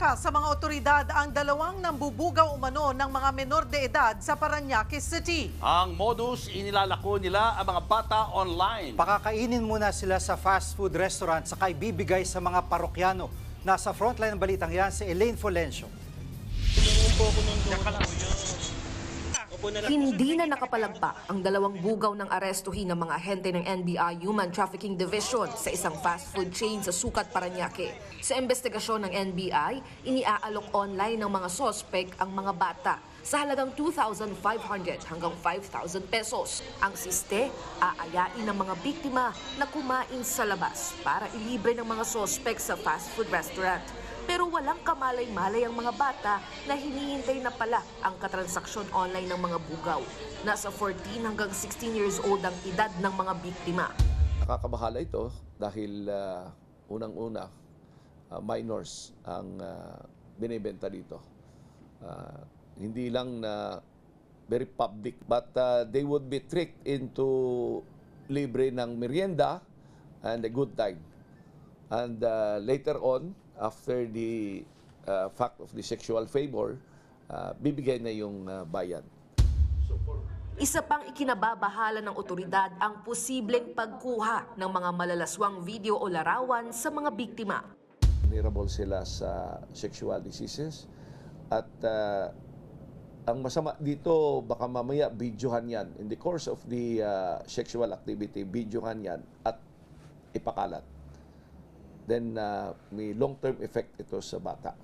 Inataka sa mga otoridad ang dalawang nambubugaw umano ng mga menor de edad sa Paranaque City. Ang modus, inilalako nila ang mga bata online. Pakakainin muna sila sa fast food restaurant saka ibibigay sa mga parokyano. Nasa frontline ng balitang yan si Elaine Folencio. Hindi na nakapalagpak ang dalawang bugaw ng arestuhin ng mga ahente ng NBI Human Trafficking Division sa isang fast food chain sa Sukat, Paranaque. Sa investigasyon ng NBI, iniaalok online ng mga sospek ang mga bata sa halagang 2,500 hanggang 5,000 pesos. Ang siste, aayain ng mga biktima na kumain sa labas para ilibre ng mga sospek sa fast food restaurant. Pero walang kamalay-malay ang mga bata na hinihintay na pala ang katransaksyon online ng mga bugaw. Nasa 14 hanggang 16 years old ang edad ng mga biktima. Nakakabahala ito dahil ah, unang-una, ah, minors ang ah, binibenta dito. Ah, hindi lang na very public but ah, they would be tricked into libre ng merienda and a good time. And ah, later on, after the ah, fact of the sexual favor, ah, bibigay na yung ah, bayad. Isa pang ikinababahala ng otoridad ang posibleng pagkuha ng mga malalaswang video o larawan sa mga biktima. vulnerable sila sa sexual diseases at uh, ang masama dito baka mamaya videohan yan in the course of the uh, sexual activity videohan yan at ipakalat then uh, may long-term effect ito sa bata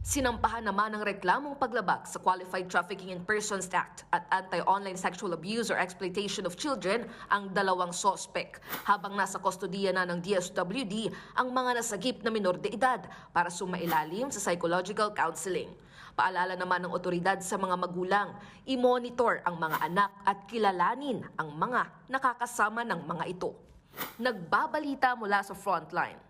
Sinampahan naman ng reklamong paglabag sa Qualified Trafficking in Persons Act at Anti-Online Sexual Abuse or Exploitation of Children ang dalawang sospek habang nasa kustodiya na ng DSWD ang mga nasagip na minor de edad para sumailalim sa psychological counseling. Paalala naman ng otoridad sa mga magulang, i-monitor ang mga anak at kilalanin ang mga nakakasama ng mga ito. Nagbabalita mula sa Frontline,